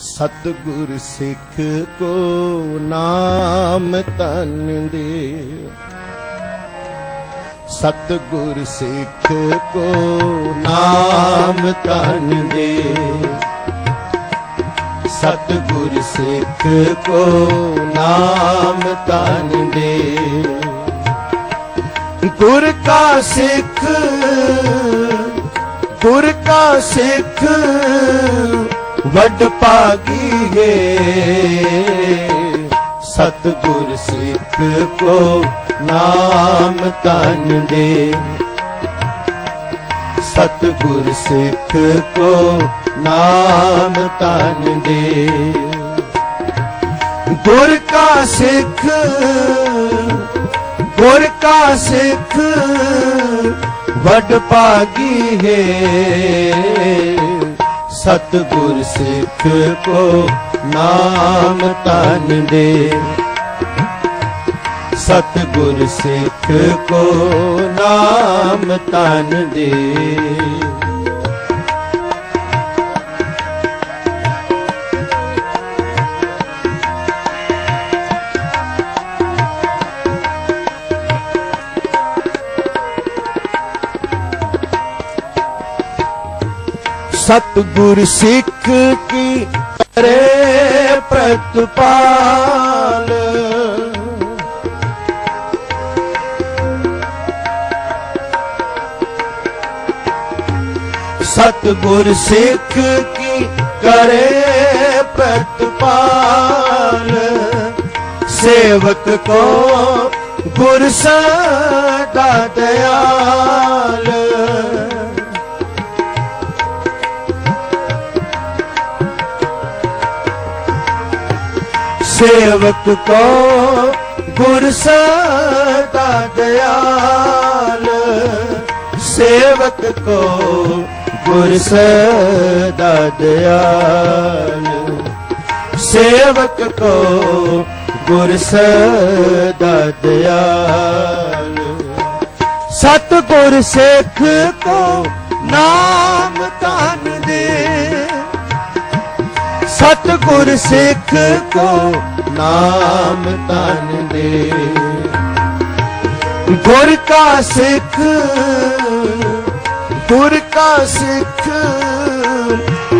ਸਤਿਗੁਰ ਸਿੱਖ ਕੋ ਨਾਮ ਤਨ ਦੇ। ਸਤਿਗੁਰ ਸਿੱਖ ਕੋ ਨਾਮ ਤਨ ਦੇ। ਸਤਿਗੁਰ ਸਿੱਖ ਕੋ ਨਾਮ ਤਨ ਦੇ। ਗੁਰ ਕਾ ਸਿੱਖ, ਗੁਰ ਕਾ ਸਿੱਖ ਵੱਡ ਭਾਗੀ ਹੈ ਸਤਿਗੁਰ ਸਿੱਖ ਕੋ ਨਾਮ ਤਨ ਦੇ। ਸਤਿਗੁਰ ਸਿੱਖ ਕੋ ਨਾਮ ਤਨ ਦੇ। ਗੁਰ ਕਾ ਸਿੱਖ, ਗੁਰ ਕਾ ਸਿੱਖ ਵੱਡ ਭਾਗੀ ਹੈ ਸਤਿਗੁਰ ਸਿੱਖ ਕੋ ਨਾਮ ਤਨ ਦੇ। ਸਤਿਗੁਰ ਸਿੱਖ ਕੋ ਨਾਮ ਤਨ ਦੇ। ਸਤਿਗੁਰ ਸਿੱਖ ਕੀ ਕਰੇ ਪ੍ਰਤਪਾਲ? ਸਤਿਗੁਰ ਸਿੱਖ ਕੀ ਕਰੇ ਪ੍ਰਤਪਾਲ? ਸੇਵਕ ਕੋ ਗੁਰ ਸਦਾ ਦਇਆਲ। ਸੇਵਕ ਕੋ ਗੁਰ ਸਦਾ ਦਇਆਲ। ਸੇਵਕ ਕੋ ਗੁਰ ਸਦਾ ਦਇਆਲ। ਸੇਵਕ ਕੋ ਗੁਰ ਸਦਾ ਦਇਆਲ। ਸਤ ਗੁਰ ਸਿੱਖ ਕੋ ਨਾਮ ਸਤਿਗੁਰ ਸਿੱਖ ਕੋ ਨਾਮ ਤਨ ਦੇ। ਗੁਰ ਕਾ ਸਿੱਖ, ਗੁਰ ਕਾ ਸਿੱਖ,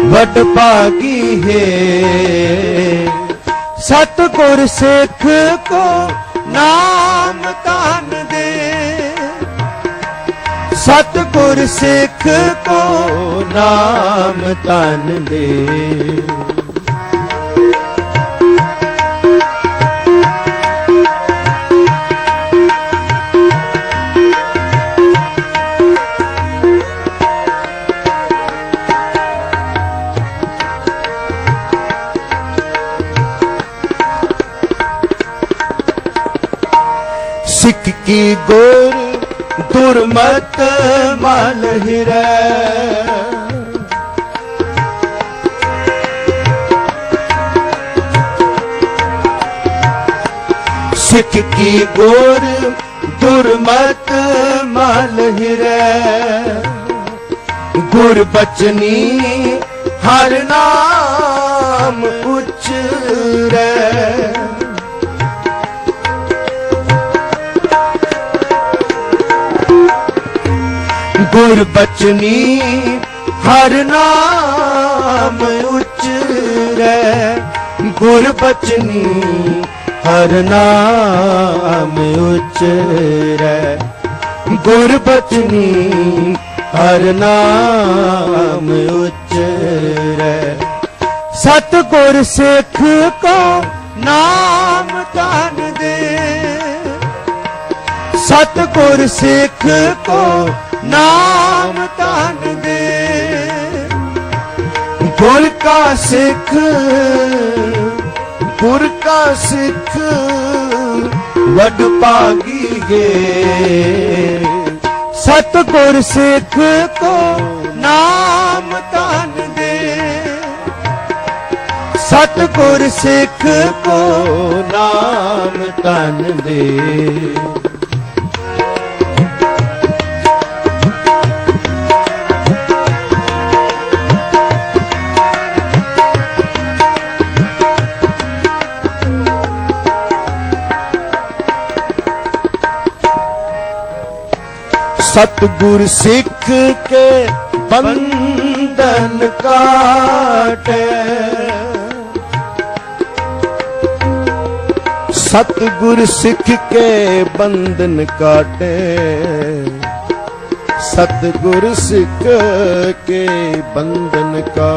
ਵੱਡ ਭਾਗੀ ਹੈ। ਸਤਿਗੁਰ ਸਿੱਖ ਕੋ ਨਾਮ ਤਨ ਦੇ। ਸਤਿਗੁਰ ਸਿੱਖ ਕੋ ਨਾਮ ਤਨ ਦੇ। ਕੀ ਗੁਰ ਦੁਰਮਤ ਮਲ ਹਿਰੈ? ਸਿੱਖ ਕੀ ਗੁਰ ਦੁਰਮਤ ਮਲ ਹਿਰੈ? ਗੁਰ ਬਚਨੀ ਹਰ ਨਾਮ ਉਚਰੈ ਗੁਰ ਬਚਨੀ, ਹਰ ਨਾਮ ਉਚਰੈ ਗੁਰ ਬਚਨੀ, ਹਰ ਨਾਮ ਉਚਰੈ ਗੁਰ ਬਚਨੀ, ਹਰ ਨਾਮ ਉਚਰੈ ਸਤ ਗੁਰ ਸਿੱਖ ਕੋ ਨਾਮ ਤਨ ਦੇ। ਸਤਿਗੁਰ ਸਿੱਖ ਕੋ ਨਾਮ ਤਨ ਦੇ। ਗੁਰ ਕਾ ਸਿੱਖ, ਗੁਰ ਕਾ ਸਿੱਖ, ਵੱਡ ਪਾਗੀ ਗੇ। ਸਤਿਗੁਰ ਸਿੱਖ ਕੋ ਨਾਮ ਧਨ ਦੇ। ਸਤਿਗੁਰ ਸਿੱਖ ਕੋ ਨਾਮ ਧਨ ਦੇ। ਸਤਗੁਰ ਸਿੱਖ ਕੇ ਬੰਧਨ ਕਾਟੇ। ਸਤਗੁਰ ਸਿੱਖ ਕੇ ਬੰਧਨ ਕਾਟੇ। ਸਤਗੁਰ ਸਿੱਖ ਕੇ ਬੰਧਨ ਕਾ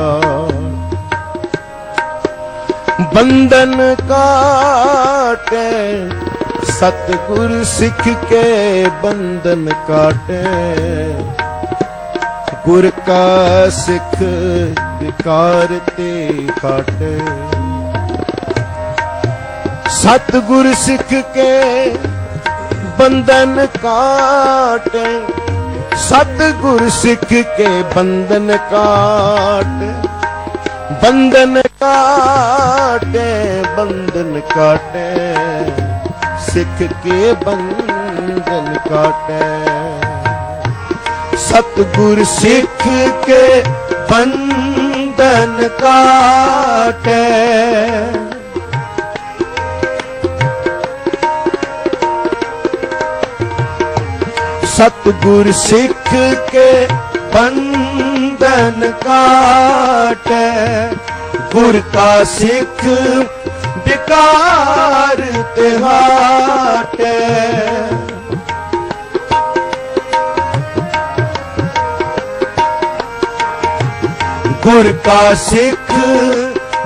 ਬੰਧਨ ਕਾਟੇ। ਸਤਗੁਰ ਸਿੱਖ ਕੇ ਬੰਧਨ ਕਾਟੇ। ਗੁਰ ਕਾ ਸਿੱਖ ਵਿਕਾਰ ਤੇ ਕਾਟੇ। ਸਤਗੁਰ ਸਿੱਖ ਕੇ ਬੰਧਨ ਕਾਟੇ। ਸਤਗੁਰ ਸਿੱਖ ਕੇ ਬੰਧਨ ਕਾਟੇ। ਬੰਧਨ ਕਾਟੇ ਬੰਧਨ ਕਾਟੇ। ਸਿੱਖ ਕੇ ਬੰਧਨ ਕਾਟੇ। ਸਤਗੁਰ ਸਿੱਖ ਕੇ ਬੰਧਨ ਕਾਟੇ। ਸਤਗੁਰ ਸਿੱਖ ਕੇ ਬੰਧਨ ਕਾਟੇ। ਗੁਰ ਕਾ ਸਿੱਖ ਵਿਕਾਰ ਤੇ ਹਾਟੇ ਗੁਰ ਕਾ ਸਿੱਖ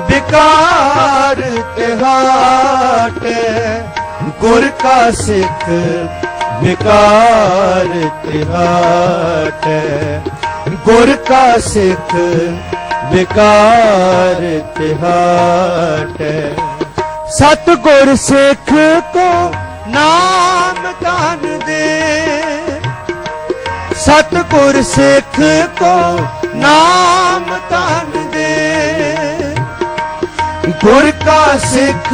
ਵਿਕਾਰ ਤੇ ਹਾਟੇ ਗੁਰ ਕਾ ਸਿੱਖ ਵਿਕਾਰ ਤੇ ਹਾਟੇ ਗੁਰ ਕਾ ਸਿੱਖ ਵਿਕਾਰ ਤੇ ਹਾਟੇ ਸਤਗੁਰ ਸਿੱਖ ਕੋ ਨਾਮ ਧਨ ਦੇ। ਸਤਗੁਰ ਸਿੱਖ ਕੋ ਨਾਮ ਧਨ ਦੇ। ਗੁਰ ਕਾ ਸਿੱਖ,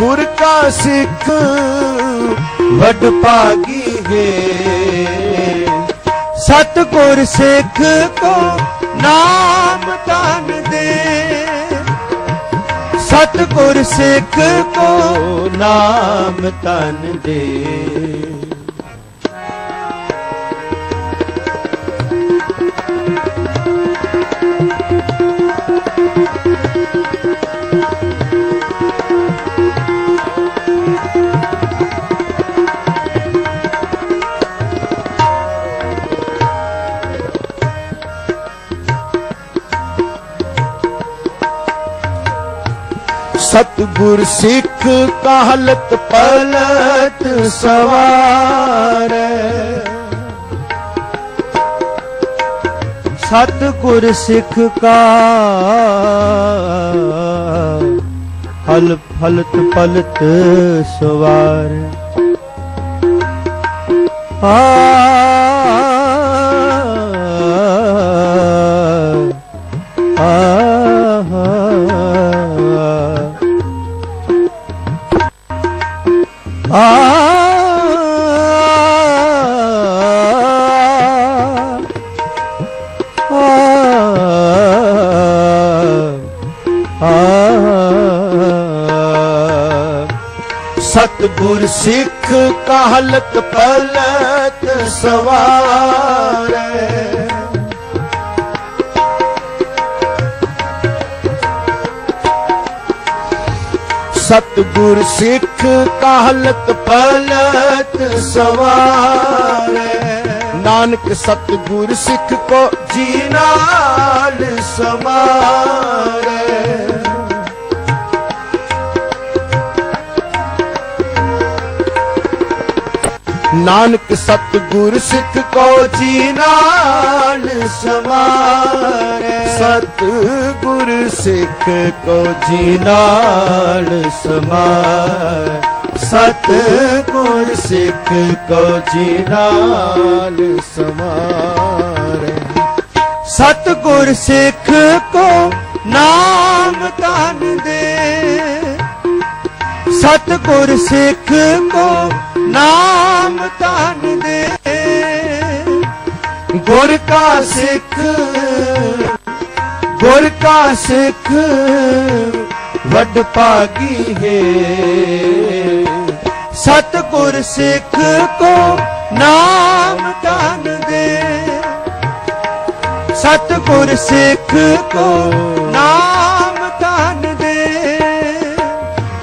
ਗੁਰ ਕਾ ਸਿੱਖ ਵੱਡ ਭਾਗੀ ਹੈ। ਸਤਗੁਰ ਸਿੱਖ ਕੋ ਨਾਮ ਸਤਗੁਰ ਸਿੱਖ ਕੋ ਨਾਮ ਤਨ ਦੇ। ਸਤਗੁਰ ਸਿੱਖ ਕਾਹਲਤ ਪਲਟ ਸਵਾਰੈ। ਸਤਗੁਰ ਸਿੱਖ ਕਾ ਹਲ ਫਲਤ ਪਲਤ ਸਵਾਰ। ਆ ਸਤਗੁਰ ਸਿੱਖ ਕਾਹਲਤ ਪਲਤ ਸਵਾਰੈ ਸਤਗੁਰ ਸਿੱਖ ਕਾਹਲਤ ਪਲਤ ਸਵਾਰੈ ਨਾਨਕ ਸਤਗੁਰ ਸਿੱਖ ਕੋ ਜੀ ਨਾਲ ਸਮਾਰੈ ਨਾਨਕ ਸਤਗੁਰ ਸਿੱਖ ਕੋ ਜੀ ਨਾਲ ਸਮਾਰੈ। ਸਤਗੁਰ ਸਿੱਖ ਕੋ ਜੀ ਨਾਲ ਸਮਾਰੈ। ਸਤਗੁਰ ਸਿੱਖ ਕੋ ਜੀ ਨਾਲ ਸਮਾਰੈ। ਸਤਗੁਰ ਸਿੱਖ ਕੋ ਨਾਮ ਧਨ ਦੇ। ਸਤਗੁਰ ਸਿੱਖ ਕੋ ਨਾਮ ਦੇ ਗੁਰ ਕਾ ਸਿੱਖ, ਗੁਰ ਕਾ ਸਿੱਖ, ਵੱਡ ਭਾਗੀ ਹੈ। ਸਤਗੁਰ ਸਿੱਖ ਕੋ ਨਾਮ ਤਨ ਦੇ। ਸਤਿਗੁਰ ਸਿੱਖ ਕੋ ਨਾਮ ਤਨ ਦੇ।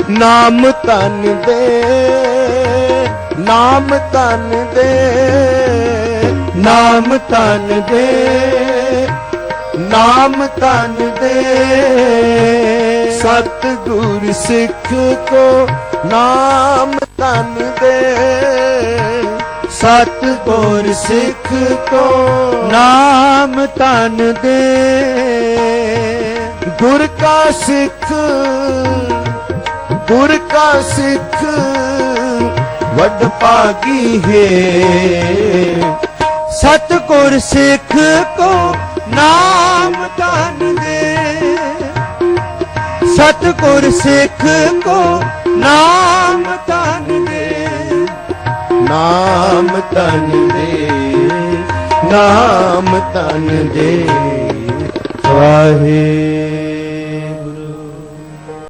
ਨਾਮ ਤਨ ਦੇ। ਨਾਮ ਤਨ ਦੇ, ਨਾਮ ਤਨ ਦੇ, ਨਾਮ ਤਨ ਦੇ। ਸਤਿਗੁਰ ਸਿੱਖ ਕੋ ਨਾਮ ਤਨ ਦੇ, ਸਤਿਗੁਰ ਸਿੱਖ ਕੋ ਨਾਮ ਤਨ ਦੇ। ਗੁਰ ਕਾ ਸਿੱਖ, ਗੁਰ ਕਾ ਸਿੱਖ ਵੱਡ ਪਾਗੀ ਹੈ। ਸਤਿਗੁਰ ਸਿੱਖ ਕੋ ਨਾਮ ਤਨ ਦੇ। ਸਤਿਗੁਰ ਸਿੱਖ ਕੋ ਨਾਮ ਤਨ ਦੇ। ਨਾਮ ਤਨ ਦੇ, ਨਾਮ ਤਨ ਦੇ। ਵਾਹਿ